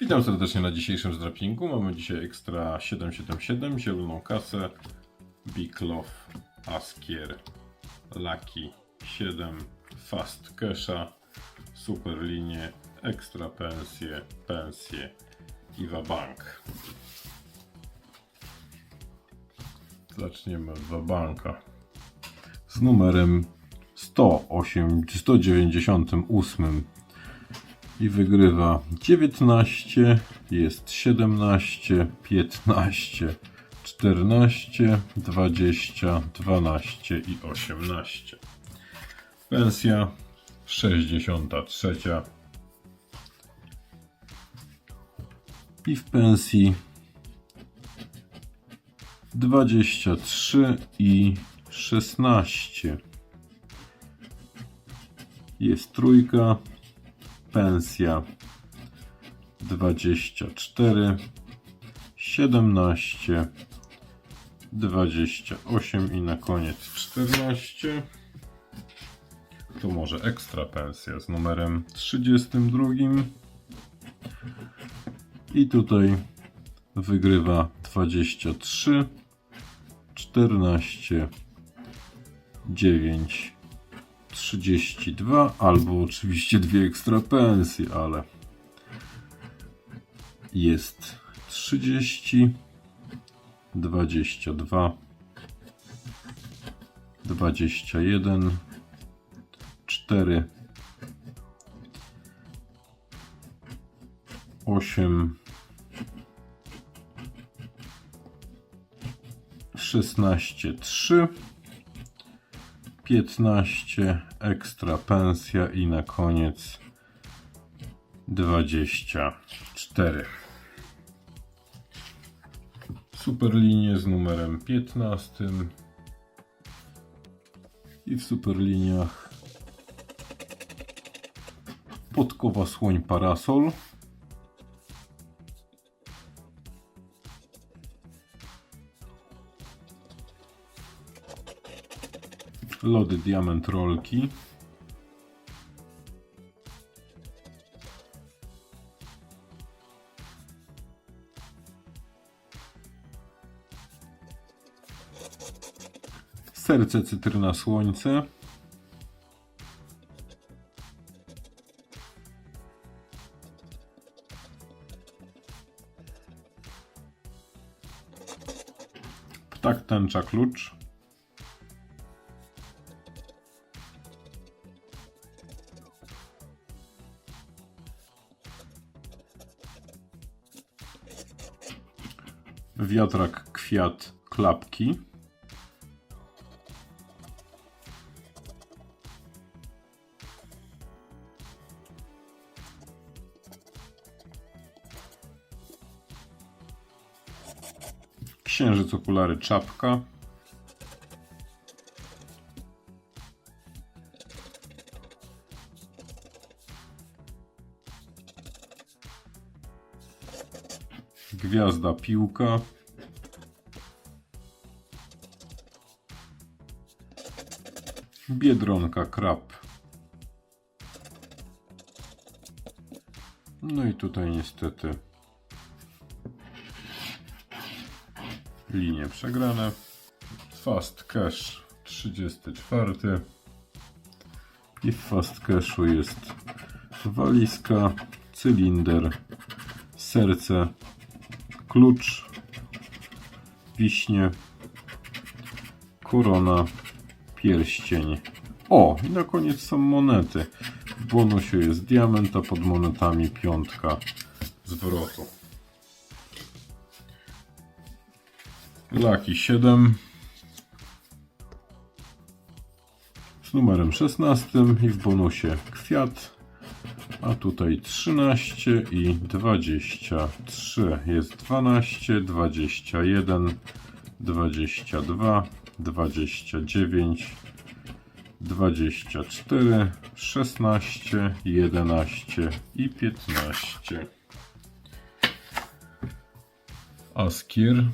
Witam serdecznie na dzisiejszym zdrapingu. Mamy dzisiaj ekstra 777, zieloną kasę, Big Love, Askier, Lucky 7, Fast Casha, Super Linie, Ekstra Pensje, Pensje i Bank. Zaczniemy od banka z numerem 108, 198 i wygrywa 19, jest 17, 15, 14, 20, 12 i 18. Pensja 63. I w pensji 23 i 16. Jest trójka, pensja 24, 17, 28 i na koniec 14. Tu może ekstra pensja z numerem 32. I tutaj wygrywa 23, 14, 9, 32, albo oczywiście dwie ekstra pensje, ale jest 30, 22, 21, 4, 8, 16, 3, 15 ekstra pensja i na koniec 24. Superlinie z numerem 15 i w superliniach podkowa słoń parasol. Lody diament rolki. Serce cytryna słońce. Ptak tęcza klucz. Wiatrak kwiat klapki. Księżyc okulary czapka. Gwiazda piłka. Biedronka krab. No i tutaj niestety linie przegrane. Fast cash 34. I w fast cashu jest walizka, cylinder, serce, klucz, wiśnie, korona, pierścień. O, i na koniec są monety. W bonusie jest diament, a pod monetami piątka zwrotu. Laki 7 z numerem 16 i w bonusie kwiat, a tutaj 13 i 23. Jest 12, 21, 22, 29, 24, 16, 11 i 15. Askier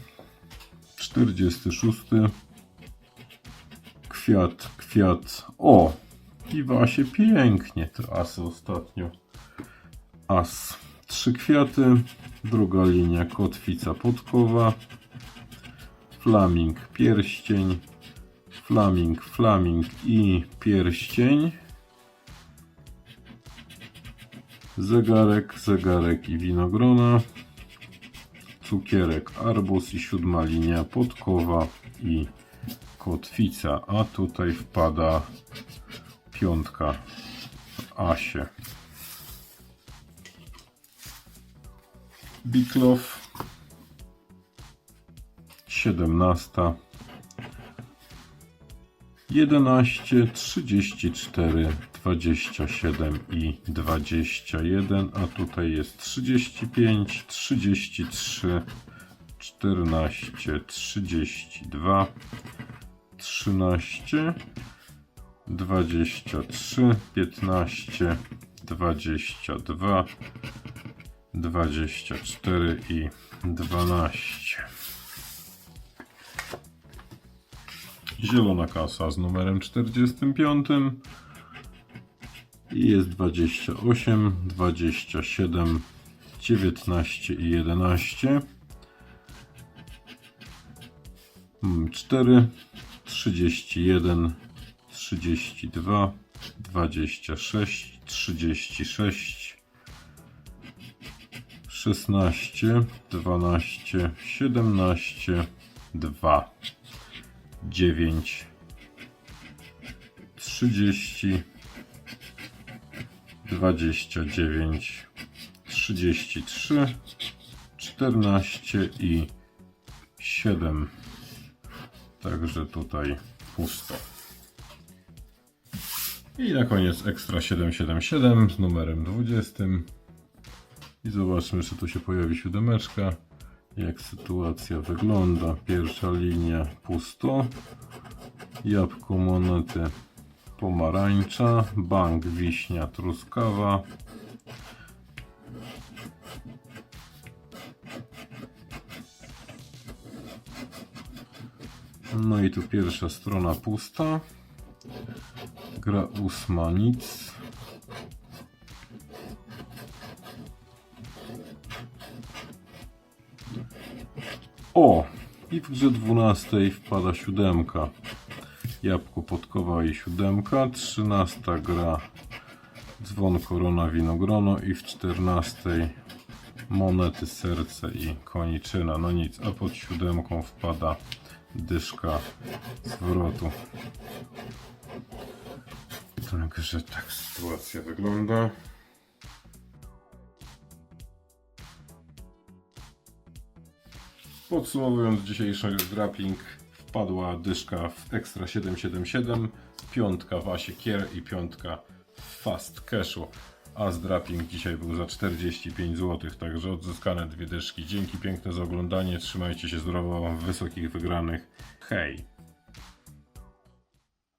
46. Kwiat, kwiat. O! Kiwa się pięknie. To asy ostatnio. As Trzy kwiaty, druga linia kotwica podkowa, flaming pierścień, flaming, flaming i pierścień, zegarek, zegarek i winogrona, cukierek, arbus i siódma linia podkowa i kotwica, a tutaj wpada piątka w asie. Biklow 17 11 34 27 i 21 a tutaj jest 35 33 14 32 13 23 15 22 24 i 12. Zielona kasa z numerem 45. I jest 28, 27, 19 i 11. 4, 31, 32, 26, 36, 16, 12, 17, 2, 9, 30, 29, 33, 14 i 7. Także tutaj pusto. I na koniec ekstra 777 z numerem 20. I zobaczmy, czy tu się pojawi siódemeczka. Jak sytuacja wygląda. Pierwsza linia pusto. Jabłko monety pomarańcza. Bank wiśnia truskawa. No i tu pierwsza strona pusta. Gra ósma nic. O! I w grze 12 wpada siódemka. Jabłko podkowa i siódemka. 13 gra dzwon korona winogrono i w 14 monety serce i koniczyna. No nic, a pod siódemką wpada dyszka zwrotu. Także tak sytuacja wygląda. Podsumowując dzisiejszy grappling, wpadła dyszka w Extra 777, piątka w Asie Kier i piątka w Fast Cashu. A z drapping dzisiaj był za 45 zł, także odzyskane dwie dyszki. Dzięki piękne za oglądanie, trzymajcie się zdrowo, wysokich wygranych. Hej!